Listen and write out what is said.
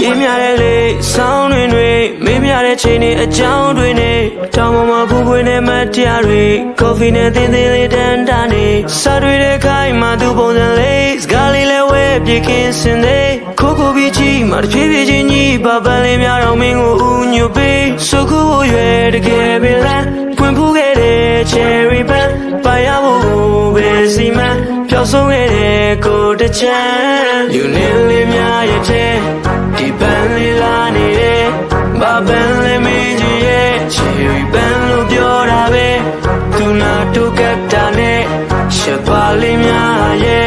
ပြင်းများတဲ့လေဆောင်းတွင်တွေမေးမြတဲ့ချိန်တွေအကြောင်းတွေနဲ့တောင်ပေါ်မှာပူပွေနဲ့မတရားတွေကော်ဖီနဲ့သင်းသင်းလေးတန်းတာနေစားတွေတဲ့ခိုင်းမှသူပုံစံလေးစကားလေးလဲဝဲပြေကင်းစင်သေးခိုးခိုးပြီးချီမှတစ်ပြေးပြေးချင်းကြီးပပန်းလေးများတော့မင်းကိုဦးညွတ်ပေးစုခုဖို့ရွယ်တကယ်ပဲလားဖွင့်ဖူးခဲ့တဲ့ cherry pen ပါရဖို့ပဲစီမံပျောက်ဆုံးခဲ့တဲ့ကိုတချမ်းယူနေ ပန်းလေးမင်းကြီးရဲ့ cherry pen လို့ပြောတာပဲသူနာတူကပ်တာနဲ့ရှက်ပါလေးများရဲ့